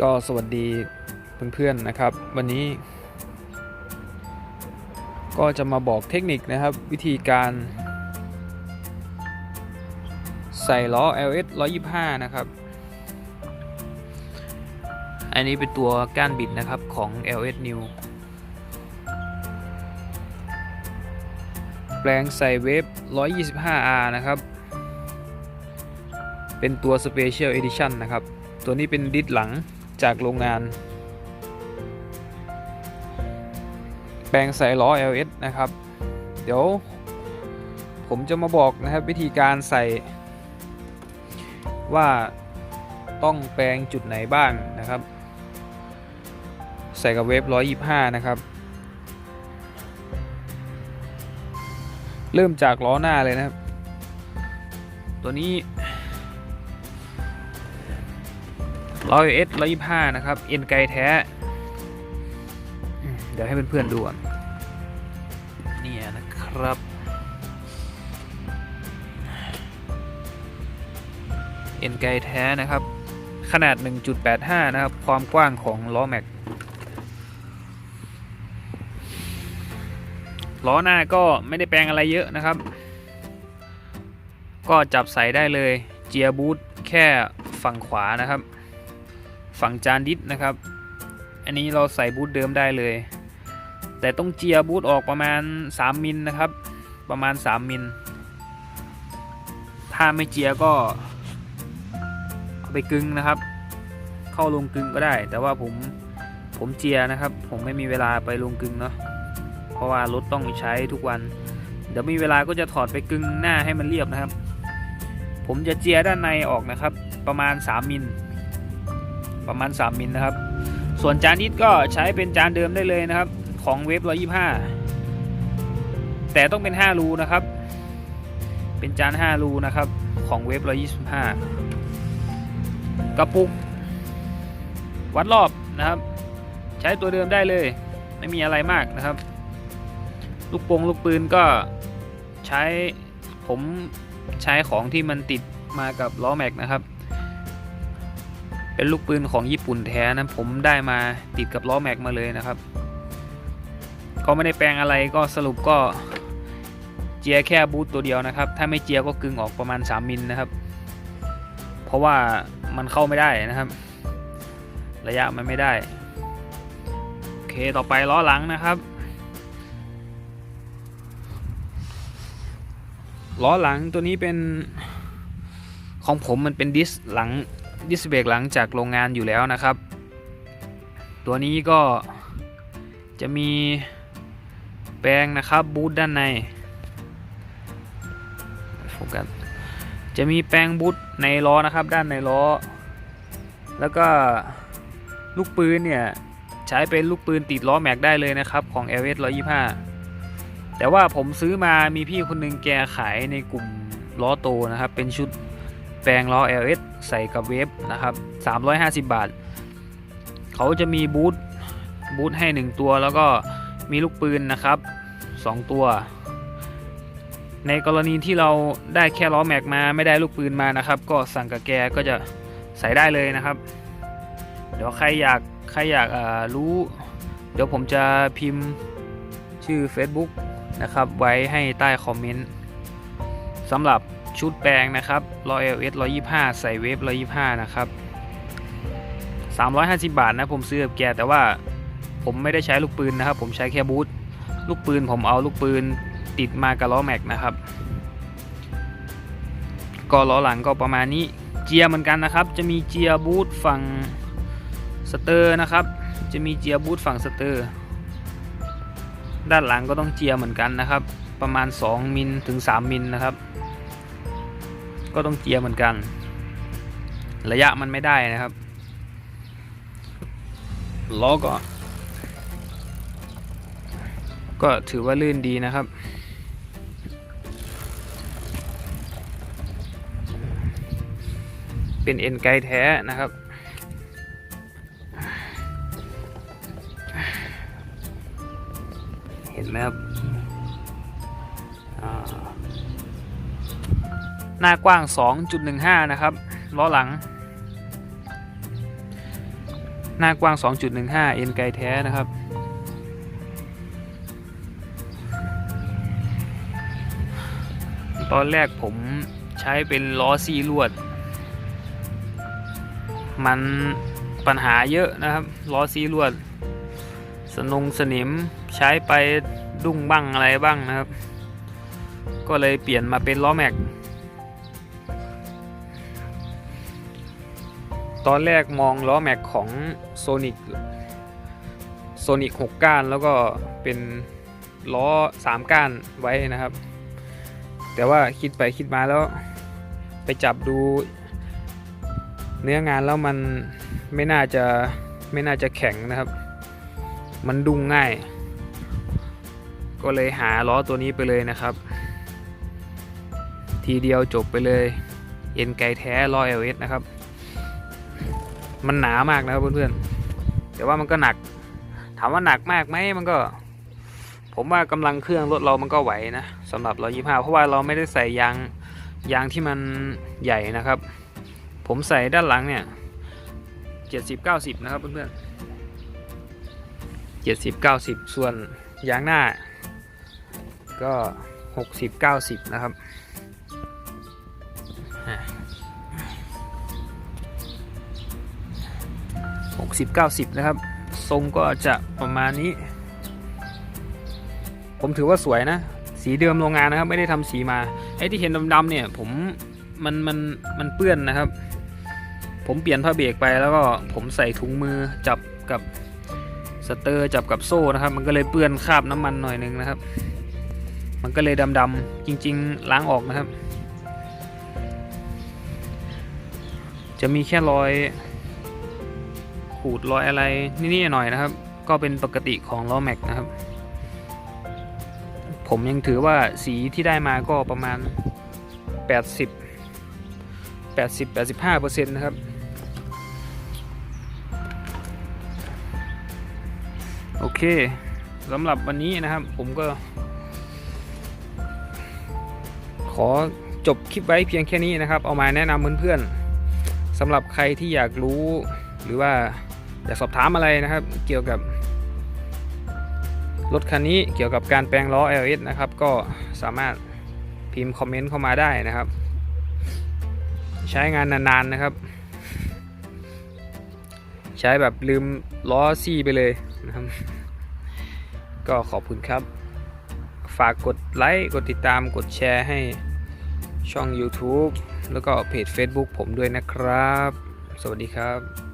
ก็สวัสดีเพื่อนๆนะครับ วันนี้ ก็จะมาบอกเทคนิคนะครับ วิธีการ ใส่ล้อ LS 125 นะครับ อันนี้เป็นตัวก้านบิดนะครับของ LS New แปลงใส่เวฟ 125R นะครับ เป็นตัว Special Edition นะครับ ตัวนี้เป็นดิสหลัง จากโรงงาน แปลงใส่ล้อ LS นะครับ เดี๋ยวผมจะมาบอกนะครับวิธีการใส่ ว่าต้องแปลงจุดไหนบ้างนะครับ ใส่กับเวฟ125 นะครับ เริ่มจากล้อหน้าเลยนะครับ ตัวนี้ ร้อยเอสร้อยยี่ห้านะครับ เอ็นไกลแท้ เดี๋ยวให้เพื่อนๆดูก่อนเนี่ยนะครับ เอ็นไกลแท้นะครับ ขนาด 1.85 นะครับ ความกว้างของล้อแม็ก ล้อหน้าก็ไม่ได้แปลงอะไรเยอะนะครับ ก็จับใส่ได้เลย เจียบูทแค่ฝั่งขวานะครับ ฝั่งจานดิสนะครับ อันนี้เราใส่บูทเดิมได้เลย แต่ต้องเจียบูทออกประมาณ 3 มิลนะครับ ประมาณ 3 มิล ถ้าไม่เจียก็เอาไปกึงนะครับ เข้าลงกึงก็ได้ แต่ว่าผมผมเจียนะครับ ผมไม่มีเวลาไปลงกึงเนาะ เพราะว่ารถต้องใช้ทุกวัน เดี๋ยวมีเวลาก็จะถอดไปกึงหน้าให้มันเรียบนะครับ ผมจะเจียด้านในออกนะครับ ประมาณ 3 มิล ประมาณ 3 มิลนะครับ ส่วนจานนิดก็ใช้เป็นจานเดิมได้เลยนะครับ ของเวฟ125 แต่ต้องเป็น 5 รูนะครับ เป็นจาน 5 รูนะครับของเวฟ125 กระปุก วัดรอบนะครับ ใช้ตัวเดิมได้เลย ไม่มีอะไรมากนะครับ ลูกปงลูกปืนก็ใช้ผมใช้ของที่มันติดมากับล้อแม็กนะครับ เป็นลูกปืนของญี่ปุ่นแท้นะผมได้มาติดกับล้อแม็กมาเลยนะครับ ก็ไม่ได้แปลงอะไรก็สรุปก็เจียแค่บูตตัวเดียวนะครับ ถ้าไม่เจียก็กึงออกประมาณ 3 มิลนะครับ เพราะว่ามันเข้าไม่ได้นะครับ ระยะมันไม่ได้ โอเคต่อไปล้อหลังนะครับล้อหลังตัวนี้เป็นของผมมันเป็นดิสหลัง ดิสเบรกหลังจากโรงงานอยู่แล้วนะครับ ตัวนี้ก็จะมีแปลงนะครับบูทด้านในโฟกัสจะมีแปลงบูทในล้อนะครับ ด้านในล้อ แล้วก็ลูกปืนเนี่ยใช้เป็นลูกปืนติดล้อแม็กได้เลยนะครับ ของ LS 125แต่ว่าผมซื้อมามีพี่คนหนึงแกขายในกลุ่มล้อโตนะครับ เป็นชุด แปลงล้อ LS ใส่กับเวฟนะครับ 350 บาท เขาจะมีบูทบูทให้ 1 ตัวแล้วก็มีลูกปืนนะครับ 2 ตัว ในกรณีที่เราได้แค่ล้อแม็กมาไม่ได้ลูกปืนมานะครับ ก็สั่งกับแกก็จะใส่ได้เลยนะครับ เดี๋ยวใครอยากใครอยากรู้ เดี๋ยวผมจะพิมพ์ชื่อ Facebook นะครับไว้ให้ใต้คอมเมนต์สำหรับ ชุดแปลงนะครับ Royal S 125 ใส่เวฟ125 นะครับ 350 บาทนะผมซื้อกับแกแต่ว่าผมไม่ได้ใช้ลูกปืนนะครับ ผมใช้แค่บูทลูกปืนผมเอาลูกปืนติดมากับล้อแม็กนะครับก็ล้อหลังก็ประมาณนี้เจียร์เหมือนกันนะครับ จะมีเจียร์บูทฝั่งสเตอร์นะครับ จะมีเจียร์บูทฝั่งสเตอร์ ด้านหลังก็ต้องเจียร์เหมือนกันนะครับ ประมาณ 2มิลถึง 3มิลนะครับ ก็ต้องเจียเหมือนกัน ระยะมันไม่ได้นะครับล้อก็ ก็ถือว่าลื่นดีนะครับ เป็นเอ็นไกแท้นะครับ เห็นไหมครับ หน้ากว้าง 2.15 นะครับ ล้อหลัง หน้ากว้าง 2.15 เอ็นไกลแท้นะครับ ตอนแรกผมใช้เป็นล้อซีลวด มันปัญหาเยอะนะครับ ล้อซีลวด สนงสนิมใช้ไปดุ้งบ้างอะไรบ้างนะครับ ก็เลยเปลี่ยนมาเป็นล้อแม็ก ตอนแรกมองล้อแม็กของ Sonic Sonic 6 ก้านแล้วก็เป็นล้อ 3 ก้านไว้นะครับ แต่ว่าคิดไปคิดมาแล้วไปจับดูเนื้องานแล้วมันไม่น่าจะไม่น่าจะแข็งนะครับ มันดุงง่าย ก็เลยหาล้อตัวนี้ไปเลยนะครับ ทีเดียวจบไปเลย เอ็นไกแท้ล้อ LS นะครับ มันหนามากนะครับเพื่อนๆแต่ว่ามันก็หนัก ถามว่าหนักมากไหมมันก็ ผมว่ากำลังเครื่องรถเรามันก็ไหวนะสำหรับเรายี่ห้าเพราะว่าเราไม่ได้ใส่ยางยางที่มันใหญ่นะครับ ผมใส่ด้านหลังเนี่ยเจ็ดสิบเก้าสิบนะครับเพื่อนๆเจ็ดสิบเก้าสิบส่วนยางหน้า ก็หกสิบเก้าสิบนะครับ หกสิบเก้าสิบนะครับ ทรงก็จะประมาณนี้ ผมถือว่าสวยนะ สีเดิมโรงงานนะครับ ไม่ได้ทำสีมาไอ้ที่เห็นดำๆเนี่ย ผมมันมันมันเปื้อนนะครับ ผมเปลี่ยนผ้าเบรกไปแล้วก็ผมใส่ถุงมือจับกับสเตอร์จับกับโซ่นะครับ มันก็เลยเปื้อนคราบน้ำมันหน่อยนึงนะครับ มันก็เลยดำๆจริง ๆ ล้างออกนะครับ จะมีแค่รอย ขูดรอยอะไรนี่ๆหน่อยนะครับ ก็เป็นปกติของล้อแม็กนะครับ ผมยังถือว่าสีที่ได้มาก็ประมาณ 80 80 85%นะครับโอเคสำหรับวันนี้นะครับผมก็ ขอจบคลิปไว้เพียงแค่นี้นะครับ เอามาแนะนำเพื่อนๆสำหรับใครที่อยากรู้หรือว่า อยากสอบถามอะไรนะครับ เกี่ยวกับรถคันนี้เกี่ยวกับการแปลงล้อ LS นะครับ ก็สามารถพิมพ์คอมเมนต์เข้ามาได้นะครับ ใช้งานนานๆนะครับ ใช้แบบลืมล้อซี่ไปเลยนะครับ ก็ขอบคุณครับ ฝากกดไลค์กดติดตามกดแชร์ให้ช่อง YouTube แล้วก็เพจ Facebook ผมด้วยนะครับ สวัสดีครับ